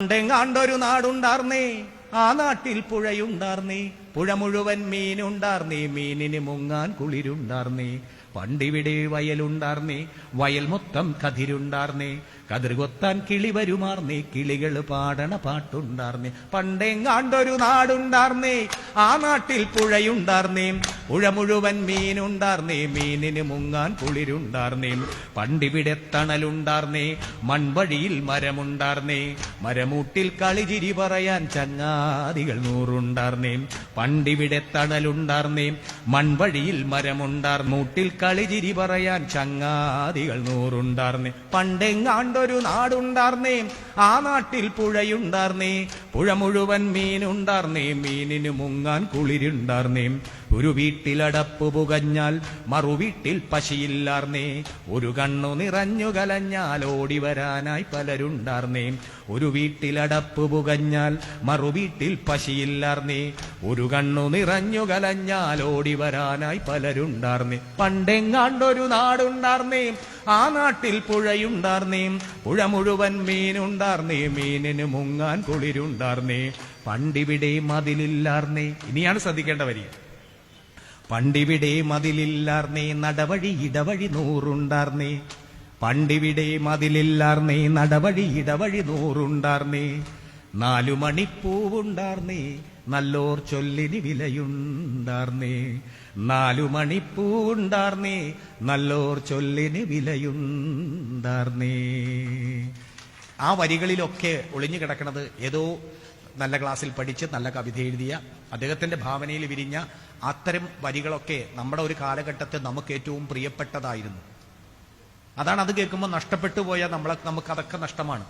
പണ്ടെങ്ങാണ്ടൊരു നാടുണ്ടാർന്നേ? ആ നാട്ടിൽ പുഴയുണ്ടാർന്നേ. പുഴ മുഴുവൻ മീനുണ്ടാർന്നേ. മീനിന് മുങ്ങാൻ കുളിരുണ്ടാർന്നേ. പണ്ടിവിടെ വയലുണ്ടാർന്നേ വയൽ മൊത്തം കതിരുണ്ടാർന്നേ കതിർ കൊത്താൻ കിളി വരുമാർന്നേ കിളികൾ പാടണ പാട്ടുണ്ടാർന്നേ പണ്ടെങ്ങാണ്ടൊരു നാടുണ്ടാർന്നേ ആ നാട്ടിൽ പുഴയുണ്ടാർന്നേ പുഴ മുഴുവൻ മീനുണ്ടാർന്നേ മീനിന് മുങ്ങാൻ കുളിരുണ്ടാർന്നേ പണ്ടിവിടെ തണലുണ്ടാർന്നേ മൺവഴിയിൽ മരമുണ്ടാർന്നേ മരമൂട്ടിൽ കളിചിരി പറയാൻ ചങ്ങാതികൾ നൂറുണ്ടാർന്നേ പണ്ടിവിടെ തണലുണ്ടാർന്നേ മൺവഴിയിൽ മരമുണ്ടാർ മൂട്ടിൽ കളിചിരി പറയാൻ ചങ്ങാതികൾ നൂറുണ്ടാർന്നേ. പണ്ടെങ്ങാണ്ടൊരു നാടുണ്ടാർന്നേ. ആ നാട്ടിൽ പുഴയുണ്ടാർന്നേ. പുഴ മുഴുവൻ മീനുണ്ടാർന്നേ. മീനിന് മുങ്ങാൻ കുളിരുണ്ടാർന്നേ. ഒരു വീട്ടിലടപ്പ് പുകഞ്ഞാൽ മറുവീട്ടിൽ പശിയില്ലാർന്നേ. ഒരു കണ്ണു നിറഞ്ഞു കലഞ്ഞാൽ ഓടി വരാനായി പലരുണ്ടാർന്നേ. ഒരു വീട്ടിലടപ്പ് പുകഞ്ഞാൽ മറുവീട്ടിൽ പശിയില്ലാർന്നേ. ഒരു കണ്ണു നിറഞ്ഞു കലഞ്ഞാൽ ഓടി വരാനായി പലരുണ്ടാർന്നേ. പണ്ടെങ്ങാണ്ടൊരു നാടുണ്ടാർന്നേ. ആ നാട്ടിൽ പുഴയുണ്ടാർന്നേ. പുഴ മുഴുവൻ മീനുണ്ടാർന്നേ മീനിന് മുങ്ങാൻ കുളിരുണ്ടാർന്നേ പണ്ടിവിടെ മതിലില്ലാർന്നേ. ഇനിയാണ് ശ്രദ്ധിക്കേണ്ട വരിക പണ്ടിവിടെ മതിലില്ലാർന്നേ നടവഴി ഇടവഴി നൂറുണ്ടാർന്നേ. പണ്ടിവിടെ മതിലില്ലാർന്നേ നടവഴി ഇടവഴി നൂറുണ്ടാർന്നേ. നാലു മണിപ്പൂവുണ്ടാർന്നേ നല്ലോർ ചൊല്ലിന് വിലയുണ്ടാർന്നേ. നാലു മണിപ്പൂവുണ്ടാർന്നേ നല്ലോർ ചൊല്ലിന് വിലയുണ്ടാർന്നേ. ആ വരികളിലൊക്കെ ഒളിഞ്ഞു കിടക്കുന്നത് ഏതോ നല്ല ക്ലാസ്സിൽ പഠിച്ച് നല്ല കവിത എഴുതിയ അദ്ദേഹത്തിന്റെ ഭാവനയിൽ വിരിഞ്ഞ അത്തരം വരികളൊക്കെ നമ്മുടെ ഒരു കാലഘട്ടത്തിൽ നമുക്ക് ഏറ്റവും പ്രിയപ്പെട്ടതായിരുന്നു. അതാണ് അത് കേൾക്കുമ്പോൾ നഷ്ടപ്പെട്ടു പോയ നമ്മളെ നമുക്ക് അതൊക്കെ നഷ്ടമാണ്.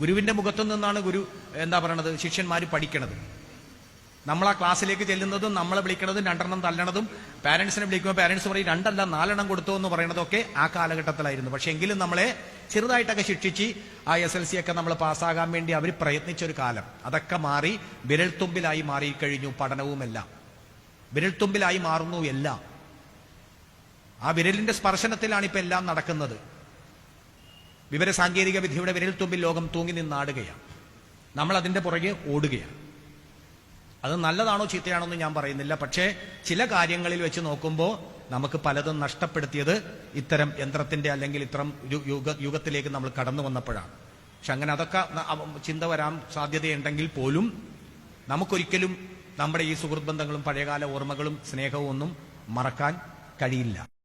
ഗുരുവിന്റെ മുഖത്തു നിന്നാണ് ഗുരു എന്താ പറയണത്? ശിഷ്യന്മാർ പഠിക്കണത്. നമ്മൾ ആ ക്ലാസ്സിലേക്ക് ചെല്ലുന്നതും നമ്മളെ വിളിക്കണതും രണ്ടെണ്ണം തല്ലണതും പാരന്റ്സിനെ വിളിക്കുമ്പോൾ പാരന്റ്സ് പറയും രണ്ടല്ല നാലെണ്ണം കൊടുത്തു എന്ന് പറയുന്നതൊക്കെ ആ കാലഘട്ടത്തിലായിരുന്നു. പക്ഷെ എങ്കിലും നമ്മളെ ചെറുതായിട്ടൊക്കെ ശിക്ഷിച്ച് ആ എസ് എൽ സി ഒക്കെ നമ്മൾ പാസ്സാകാൻ വേണ്ടി അവർ പ്രയത്നിച്ച ഒരു കാലം. അതൊക്കെ മാറി വിരൽത്തുമ്പിലായി മാറിക്കഴിഞ്ഞു പഠനവുമെല്ലാം. വിരൽത്തുമ്പിലായി മാറുന്നു എല്ലാം. ആ വിരലിന്റെ സ്പർശനത്തിലാണ് ഇപ്പൊ എല്ലാം നടക്കുന്നത്. വിവര സാങ്കേതിക വിദ്യയുടെ വിരൽത്തുമ്പിൽ ലോകം തൂങ്ങി നിന്നാടുകയാണ്. നമ്മൾ അതിന്റെ പുറകെ ഓടുകയാണ്. അത് നല്ലതാണോ ചീത്തയാണോ എന്ന് ഞാൻ പറയുന്നില്ല. പക്ഷേ ചില കാര്യങ്ങളിൽ വെച്ച് നോക്കുമ്പോൾ നമുക്ക് പലതും നഷ്ടപ്പെടുത്തിയത് ഇത്തരം യന്ത്രത്തിന്റെ അല്ലെങ്കിൽ ഇത്തരം യുഗ യുഗത്തിലേക്ക് നമ്മൾ കടന്നു വന്നപ്പോഴാണ്. പക്ഷെ അങ്ങനെ അതൊക്കെ ചിന്ത വരാൻ സാധ്യതയുണ്ടെങ്കിൽ പോലും നമുക്കൊരിക്കലും നമ്മുടെ ഈ സുഹൃത്ത് ബന്ധങ്ങളും പഴയകാല ഓർമ്മകളും സ്നേഹവും ഒന്നും മറക്കാൻ കഴിയില്ല.